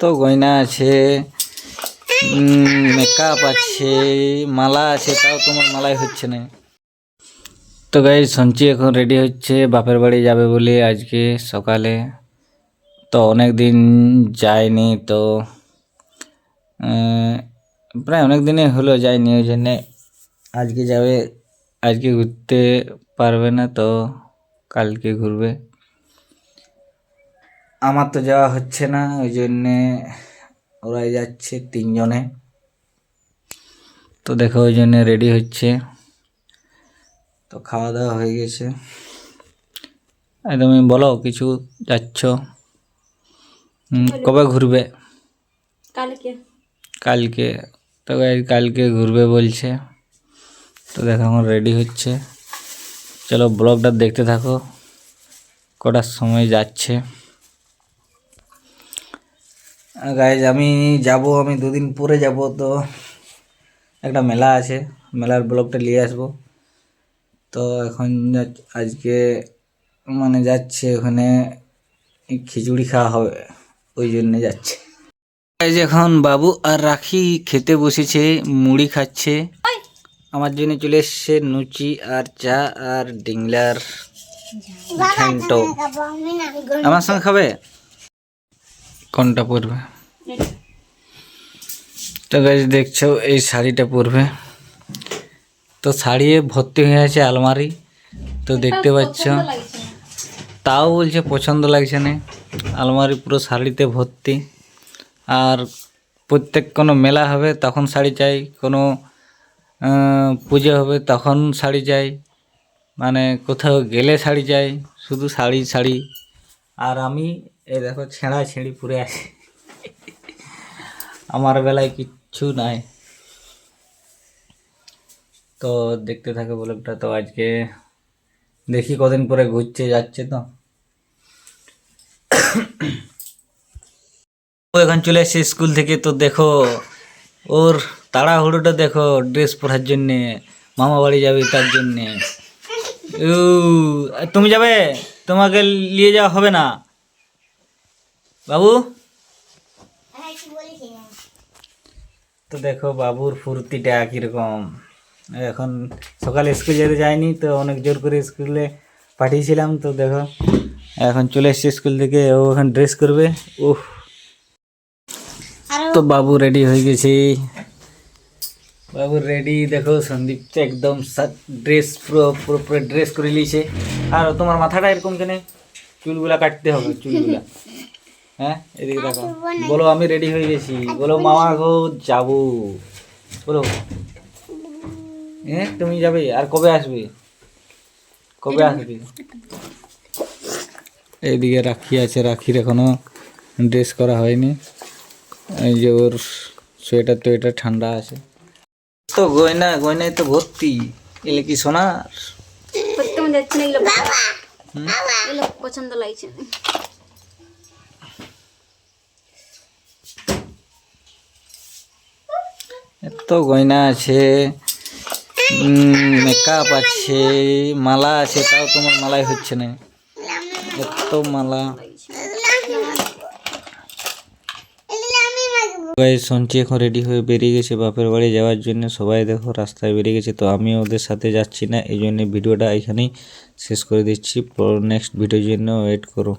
তো গয়না আছে মেকআপ আছে, মালা আছে, তাও তোমার মালাই হচ্ছে না। তো গাই সঞ্চি এখন রেডি হচ্ছে, বাপের বাড়ি যাবে বলে আজকে সকালে। তো অনেক দিন যায়নি, তো প্রায় অনেক দিনই হলো যায়নি, ওই জন্যে আজকে যাবে, আজকে ঘুরতে পারবে না, তো কালকে ঘুরবে। আমার তো যাওয়া হচ্ছে না ওই জন্যে ওরাই যাচ্ছে তিনজনে। তো দেখো ওই জন্যে রেডি হচ্ছে। তো খাওয়া দাওয়া হয়ে গেছে। আর তুমি বলো কিছু যাচ্ছ? কবে ঘুরবে? কালকে। কালকে। তো কালকে ঘুরবে বলছে। তো দেখো এখন রেডি হচ্ছে। চলো ব্লগটা দেখতে থাকো। কটার সময় যাচ্ছে। গাইজ আমি যাব আমি দুদিন পরে যাব তো একটা মেলা আছে। মেলার ব্লগটা নিয়ে আসব। তো এখন আজকে মানে যাচ্ছে ওখানে খিচুড়ি খাওয়া হবে ওই জন্যে যাচ্ছে। এই যে এখন বাবু আর রাখি খেতে বসেছে মুড়ি খাচ্ছে। আমার জন্য চলে এসছে লুচি আর চা আর ডিংলার ঘ্যান্ট আমার সঙ্গে খাবে? কোনটা পরবে? তো গাছ দেখছ এই শাড়িটা পরবে। তো শাড়ি ভর্তি হয়ে আছে আলমারি। তো দেখতে পাচ্ছ। তাও বলছে পছন্দ লাগছে না। আলমারি পুরো শাড়িতে ভর্তি। আর প্রত্যেক কোনো মেলা হবে তখন শাড়ি চাই। কোনো পুজো হবে তখন শাড়ি চাই। মানে কোথাও গেলে শাড়ি চাই শুধু শাড়ি শাড়ি। আর আমি এই দেখো ছেঁড়া ছেঁড়ি পুরে আছি। আমার বেলায় কিচ্ছু নাই। তো দেখতে থাকে ব্লগটা। তো আজকে দেখি কদিন পরে ঘুরছে যাচ্ছে তো। এখন চলে এসছে স্কুল থেকে। তো দেখো, ওর তাড়াহুড়োটা দেখো, ড্রেস পরার জন্যে, মামা বাড়ি যাবে তার জন্যে। তুমি যাবে? তোমাকে নিয়ে যাওয়া হবে না? বাবু? তো দেখো বাবুর ফুর্তিটা কীরকম। এখন সকালে স্কুল যেতে যায়নি তো অনেক জোর করে স্কুলে পাঠিয়েছিলাম, তো দেখো এখন চলে এসছে স্কুল থেকে, ও এখন ড্রেস করবে। উফ। তো বাবু রেডি হয়ে গেছে। বাবু রেডি দেখো সন্দীপ একদম ড্রেস পুরো পুরো পুরো ড্রেস করে নিয়েছে। আর তোমার মাথাটা এরকম কেন? চুলগুলা কাটতে হবে, চুলগুলা। হ্যাঁ? এদিকে দেখো। বলো আমি রেডি হয়ে গেছি। বলো মামা গো যাব। বলো। হ্যাঁ তুমি যাবে? আর কবে আসবে? কবে আসবে? এইদিকে রাখি আছে রাখির এখনও ড্রেস করা হয়নি। এই যে ওর সোয়েটার তো এটা ঠান্ডা আছে। তো গয়না গয়নায় তো ভর্তি। এলে কি সোনার? পছন্দ লাগছে এত গয়না আছে মেকআপ আছে, মালা আছে, তাও তোমার মালাই হচ্ছে না। এত মালা। সবাই শুনছি এখন রেডি হয়ে বেরিয়ে গেছে বাপের বাড়ি যাওয়ার জন্য। সবাই দেখো, রাস্তায় বেরিয়ে গেছে, তো আমি ওদের সাথে যাচ্ছি না। এই জন্য ভিডিওটা এখানেই শেষ করে দিচ্ছি। নেক্সট ভিডিওর জন্য ওয়েট করো।